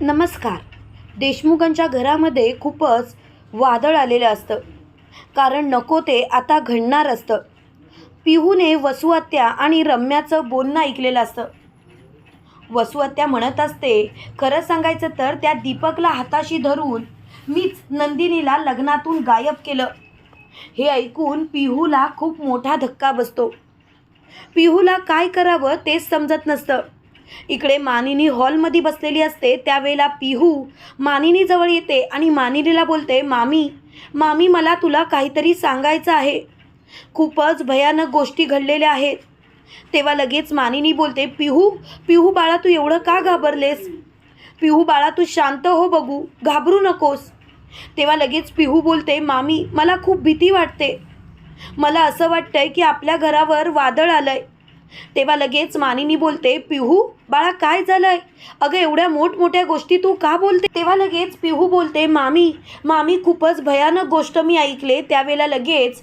नमस्कार. देशमुखांच्या घरामध्ये खूपच वादळ आलेलं असतं. कारण नको ते आता घडणार असतं. पिहूने वसुआत्या आणि रम्याचं बोलणं ऐकलेलं असतं. वसुहत्या म्हणत असते खरं सांगायचं तर त्या दीपकला हाताशी धरून मीच नंदिनीला लग्नातून गायब केलं. हे ऐकून पिहूला खूप मोठा धक्का बसतो. पिहूला काय करावं तेच समजत नसतं. इकडे मानिनी हॉलमध्ये बसलेली असते. त्यावेळेला पिहू मानिनीजवळ येते आणि मानिनीला बोलते मामी मामी मला तुला काहीतरी सांगायचं आहे. खूपच भयानक गोष्टी घडलेल्या आहेत. तेव्हा लगेच मानिनी बोलते पिहू पिहू बाळा तू एवढं का घाबरलेस? पिहू बाळा तू शांत हो बघू घाबरू नकोस. तेव्हा लगेच पिहू बोलते मामी मला खूप भीती वाटते. मला असं वाटतंय की आपल्या घरावर वादळ आलंय. तेव्हा लगेच मानिनी बोलते पिहू बाळा काय झालंय? अगं एवढ्या मोठमोठ्या गोष्टी तू का बोलते? तेव्हा लगेच पिहू बोलते मामी मामी खूपच भयानक गोष्ट मी ऐकले. त्यावेळेला लगेच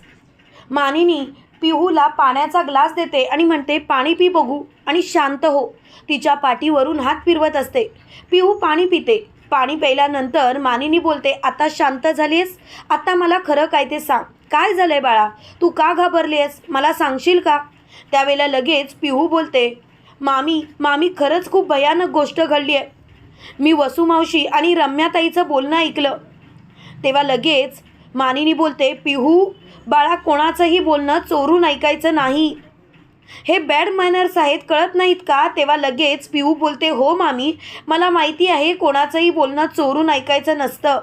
मानिनी पिहूला पाण्याचा ग्लास देते आणि म्हणते पाणी पी बघू आणि शांत हो. तिच्या पाठीवरून हात फिरवत असते. पिहू पाणी पिते. पाणी प्यायल्यानंतर मानिनी बोलते आता शांत झालीस आता मला खरं काय ते सांग. काय झालंय बाळा? तू का घाबरलीस मला सांगशील का? त्यावेळेला लगेच पिहू बोलते मामी मामी खरंच खूप भयानक गोष्ट घडली आहे. मी वसुमावशी आणि रम्याताईचं बोलणं ऐकलं. तेव्हा लगेच मानिनी बोलते पिहू बाळा कोणाचंही बोलणं चोरून ऐकायचं नाही. हे बॅड मॅनर्स आहेत कळत नाहीत का? तेव्हा लगेच पिहू बोलते हो मामी मला माहिती आहे कोणाचंही बोलणं चोरून ऐकायचं नसतं.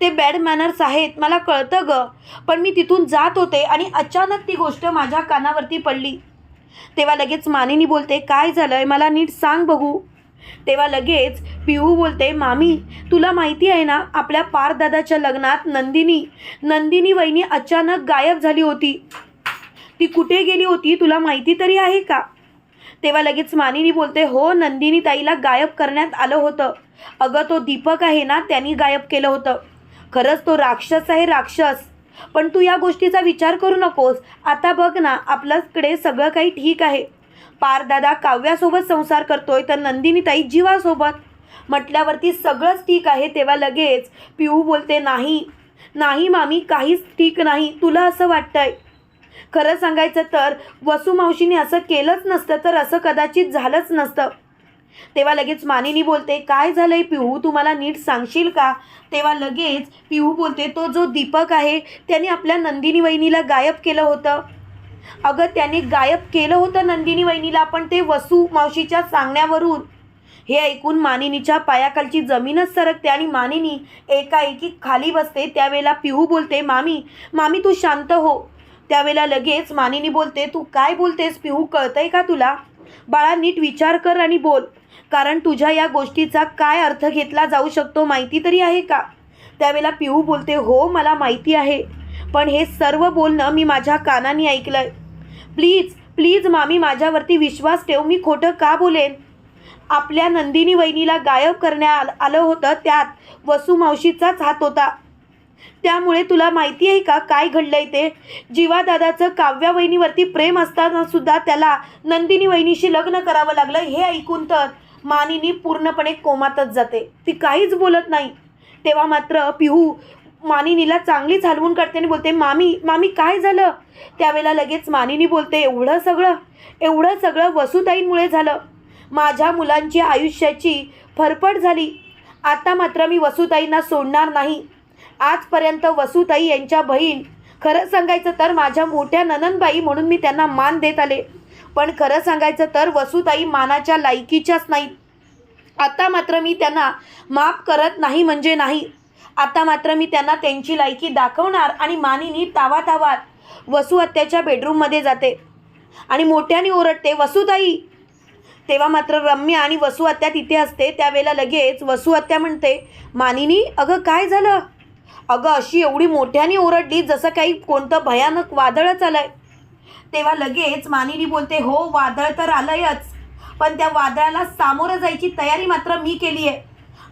ते बॅड मॅनर्स आहेत मला कळतं ग. पण मी तिथून जात होते आणि अचानक ती गोष्ट माझ्या कानावरती पडली. तेव्हा लगेच मानिनी बोलते काय झालंय? मला नीट सांग बघू. तेव्हा लगेच पिहू बोलते मामी तुला माहिती आहे ना आपल्या पारदादाच्या लग्नात नंदिनी नंदिनी वहिनी अचानक गायब झाली होती. ती कुठे गेली होती तुला माहिती तरी आहे का? तेव्हा लगेच मानिनी बोलते हो नंदिनी ताईला गायब करण्यात आलं होतं. अगं तो दीपक आहे ना त्यांनी गायब केलं होतं. खरंच तो राक्षस आहे राक्षस. पण तू या गोष्टीचा विचार करू नकोस. आता बघ ना आपल्याकडे सगळं काही ठीक आहे. पारदादा काव्यासोबत संसार करतोय तर नंदिनी ताई जीवासोबत. म्हटल्यावरती सगळंच ठीक आहे तेव्हा लगेच पिऊ बोलते नाही नाही मामी काहीच ठीक नाही तुला असं वाटतंय. खरं सांगायचं तर वसुमावशीने असं केलंच नसतं तर असं कदाचित झालंच नसतं. तेव्हा लगेच मानिनी बोलते काय झालंय पिहू? तू मला नीट सांगशील का? तेव्हा लगेच पिहू बोलते तो जो दीपक आहे त्याने आपल्या नंदिनी वहिनीला गायब केलं होतं. अगं त्याने गायब केलं होतं नंदिनी वहिनीला पण ते वसू मावशीच्या सांगण्यावरून. हे ऐकून मानिनीच्या पायाखालची जमीनच सरकते आणि मानिनी एकाएकी खाली बसते. त्यावेळेला पिहू बोलते मामी मामी तू शांत हो. त्यावेळेला लगेच मानिनी बोलते तू काय बोलतेस पिहू? कळतंय का तुला? बाळा नीट विचार कर आणि बोल. कारण तुझ्या या गोष्टीचा काय अर्थ घेतला जाऊ शकतो माहिती तरी आहे का? त्यावेळेला पिहू बोलते हो मला माहिती आहे. पण हे सर्व बोलणं मी माझ्या कानाने ऐकलंय. प्लीज प्लीज मामी माझ्यावरती विश्वास ठेव मी खोटं का बोलेन? आपल्या नंदिनी वहिनीला गायब करण्यात आलं होतं त्यात वसू मावशीचाच हात होता. त्यामुळे तुला माहिती आहे का काय घडलंय ते? जीवादादाचं काव्या वहिनीवरती प्रेम असताना सुद्धा त्याला नंदिनी वहिनीशी लग्न करावं लागलं हे ऐकून तर मानिनी पूर्णपणे कोमातच जाते. ती काहीच बोलत नाही. तेव्हा मात्र पिहू मानिनीला चांगलीच हलवून काढते आणि बोलते मामी मामी काय झालं? त्यावेळेला लगेच मानिनी बोलते एवढं सगळं एवढं सगळं वसुताईंमुळे झालं. माझ्या मुलांची आयुष्याची फरफड झाली. आता मात्र मी वसुताईंना सोडणार नाही. आजपर्यंत वसुताई यांच्या बहीण खरं सांगायचं तर माझ्या मोठ्या ननंदबाई म्हणून मी त्यांना मान देत आले. पण खरं सांगायचं तर वसुताई मानाच्या लायकीच्याच नाहीत. आता मात्र मी त्यांना माफ करत नाही म्हणजे नाही. आता मात्र मी त्यांना त्यांची लायकी दाखवणार आणि मानिनी तावातावात वसुहत्याच्या बेडरूममध्ये जाते. आणि मोठ्याने ओरडते वसुताई! तेव्हा मात्र रम्य आणि वसुहत्या तिथे असते. त्यावेळेला लगेच वसुहत्या म्हणते मानिनी अगं काय झालं? अगं अशी एवढी मोठ्याने ओरडली जसं काही कोणतं भयानक वादळच आलं आहे तेव्हा लगेच मानिनी बोलते हो वादळ तर आलंयच पण त्या वादळाला सामोरं जायची तयारी मात्र मी केली आहे.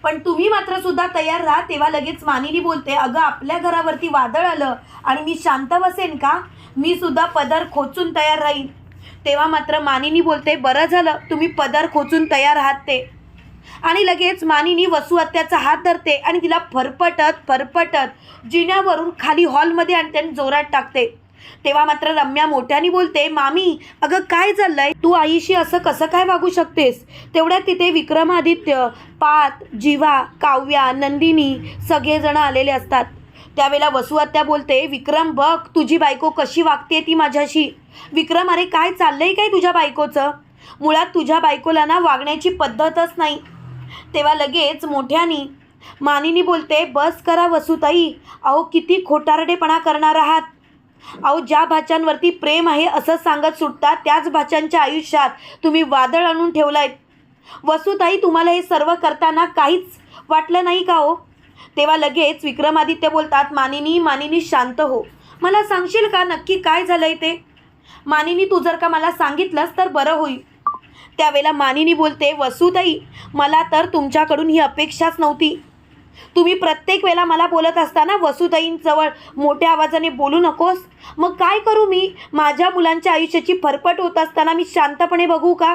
पण तुम्ही मात्र सुद्धा तयार राहा. तेव्हा लगेच मानिनी बोलते अगं आपल्या घरावरती वादळ आलं आणि मी शांत बसेन का? मी सुद्धा पदर खोचून तयार राहीन. तेव्हा मात्र मानिनी बोलते बरं झालं तुम्ही पदर खोचून तयार आहात ते. आणि लगेच मानिनी वसू आत्याचा हात धरते आणि तिला फरफटत फरफटत जिन्यावरून खाली हॉलमध्ये आणि जोरात टाकते. तेव्हा मात्र रम्या मोठ्याने बोलते मामी अगं काय चाललंय? तू आईशी असं कसं काय वागू शकतेस? तेवढ्यात तिथे विक्रमादित्य पात जीवा काव्या नंदिनी सगळेजण आलेले असतात. त्यावेळेला वसुआत्या बोलते विक्रम बघ तुझी बायको कशी वागते ती माझ्याशी? विक्रम अरे काय चाललंय काय तुझ्या बायकोचं? मुळात तुझ्या बायकोला ना वागण्याची पद्धतच नाही. तेव्हा लगेच मोठ्यानी मानिनी बोलते बस करा वसुताई. अहो किती खोटारडेपणा करणार आहात. अहो ज्या भाच्यांवरती प्रेम आहे असं सांगत सुटता त्याच भाच्यांच्या आयुष्यात तुम्ही वादळ आणून ठेवलंय. वसुताई तुम्हाला हे सर्व करताना काहीच वाटलं नाही का हो? तेव्हा लगेच विक्रमादित्य बोलतात मानिनी मानिनी शांत हो. मला सांगशील का नक्की काय झालंय ते? मानिनी तू जर का मला सांगितलंस तर बरं होईल. त्यावेळेला मानिनी बोलते वसुताई मला तर तुमच्याकडून ही अपेक्षाच नव्हती. तुम्ही प्रत्येक वेळेला मला बोलत असताना वसुताईंजवळ मोठ्या आवाजाने बोलू नकोस? मग काय करू मी? माझ्या मुलांच्या आयुष्याची फरफट होत असताना मी शांतपणे बघू का?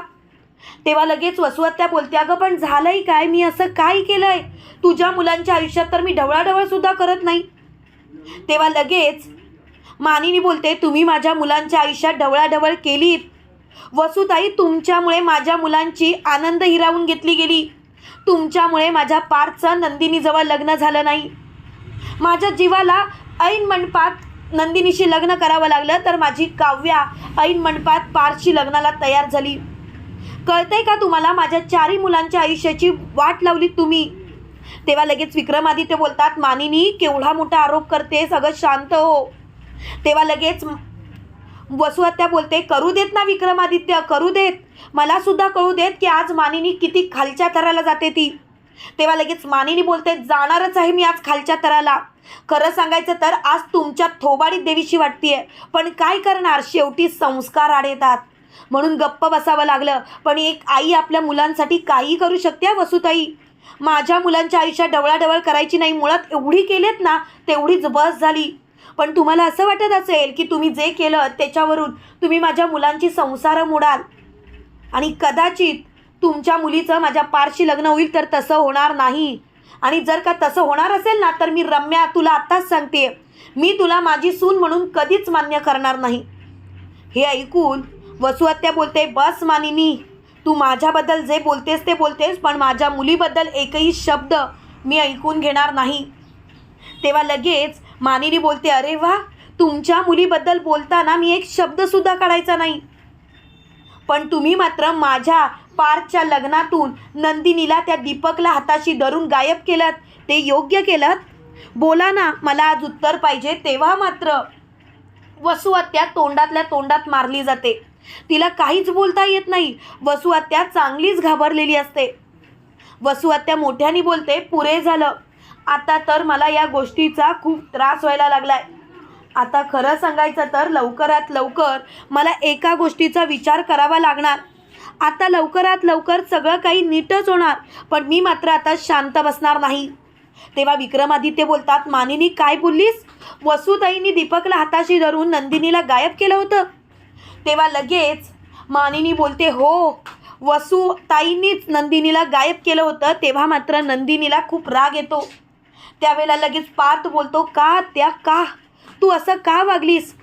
तेव्हा लगेच वसुहत्या बोलते अगं पण झालंय काय? मी असं काय केलंय? तुझ्या मुलांच्या आयुष्यात तर मी ढवळाढवळ सुद्धा करत नाही. तेव्हा लगेच मानिनी बोलते तुम्ही माझ्या मुलांच्या आयुष्यात ढवळाढवळ केलीत. वसुताई तुमच्यामुळे माझ्या मुलांची आनंद हिरावून घेतली गेली. तुमच्यामुळे माझ्या पार्थचं नंदिनीजवळ लग्न झालं नाही. माझ्या जीवाला ऐन मंडपात नंदिनीशी लग्न करावं लागलं तर माझी काव्या ऐन मंडपात पारशी लग्नाला तयार झाली. कळतंय का तुम्हाला माझ्या चारही मुलांच्या आयुष्याची वाट लावली तुम्ही? तेव्हा लगेच विक्रमादित्य बोलतात मानिनी केवढा मोठा आरोप करते सगळं शांत हो. तेव्हा लगेच वसुहत्या बोलते करू देत ना विक्रमादित्य करू देत. मला सुद्धा कळू देत की आज मानिनी किती खालच्या थराला जाते ती. तेव्हा लगेच मानिनी बोलते जाणारच आहे मी आज खालच्या थराला खरं सांगायचं तर आज तुमच्या थोबाडीत देवीशी वाटतीये पण काय करणार? शेवटी संस्कार आड येतात म्हणून गप्प बसावं लागलं पण एक आई आपल्या मुलांसाठी काही करू शकते वसुताई? माझ्या मुलांच्या आयुष्यात डवळाडवळ करायची नाही मुळात एवढी केलेत ना तेवढीच बस झाली. पण तुम्हाला असं वाटत असेल की तुम्ही जे केलं त्याच्यावरून तुम्ही माझ्या मुलांची संसार मोडाल. आणि कदाचित तुमच्या मुलीचं माझ्या पारशी लग्न होईल तर तसं होणार नाही. आणि जर का तसं होणार असेल ना तर मी रम्या तुला आत्ताच सांगते मी तुला माझी सून म्हणून कधीच मान्य करणार नाही. हे ऐकून वसुहत्या बोलते बस मानिनी तू माझ्याबद्दल जे बोलतेस ते बोलतेस पण माझ्या मुलीबद्दल एकही शब्द मी ऐकून घेणार नाही. तेव्हा लगेच मानिनी बोलते अरे वा तुमच्या मुलीबद्दल बोलताना मी एक शब्दसुद्धा काढायचा नाही. पण तुम्ही मात्र माझ्या पार्थच्या लग्नातून नंदिनीला त्या दीपकला हाताशी धरून गायब केलं ते योग्य केलं बोला ना मला आज उत्तर पाहिजे तेव्हा मात्र. वसुहत्या तोंडातल्या तोंडात मारली जाते. तिला काहीच बोलता येत नाही. वसुहत्या चांगलीच घाबरलेली असते. वसुहत्या मोठ्याने बोलते पुरे झालं. आता तर मला या गोष्टीचा खूप त्रास व्हायला लागलाय. आता खरं सांगायचं तर लवकरात लवकर मला एका गोष्टीचा विचार करावा लागणार. आता लवकरात लवकर सगळं काही नीटच होणार पण मी मात्र आता शांत बसणार नाही. तेव्हा विक्रमादित्य बोलतात मानिनी काय बोललीस? वसुताईंनी दीपकला हाताशी धरून नंदिनीला गायब केलं होतं. तेव्हा लगेच मानिनी बोलते हो वसुताईंनीच नंदिनीला गायब केलं होतं तेव्हा मात्र नंदिनीला खूप राग येतो. त्यावेळेला लगेच पार्थ बोलतो का त्या का? तू असं का वागलीस?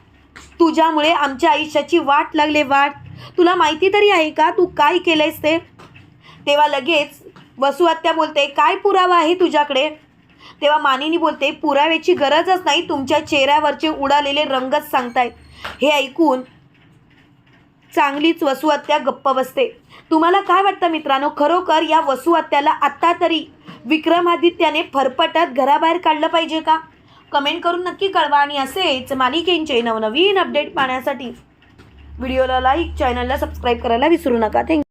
तुझ्यामुळे आमच्या आयुष्याची वाट लागले वाट. तुला माहिती तरी आहे का तू काय केलंयस ते? तेव्हा लगेच वसुहत्या बोलते काय पुरावा आहे तुझ्याकडे? तेव्हा मानिनी बोलते पुराव्याची गरजच नाही तुमच्या चेहऱ्यावरचे उडालेले रंगच सांगतायत. हे ऐकून चांगलीच वसुहत्या गप्प बसते. तुम्हाला काय वाटतं मित्रांनो? खरोखर या वसुहत्याला आत्ता तरी विक्रमादित्याने फरफटत घराबाहेर काढलं पाहिजे का? कमेंट करून नक्की कळवा आणि असेच मालिकेंचे नवनवीन अपडेट पाहण्यासाठी. व्हिडिओला लाईक चॅनलला सबस्क्राईब करायला विसरू नका. थँक्यू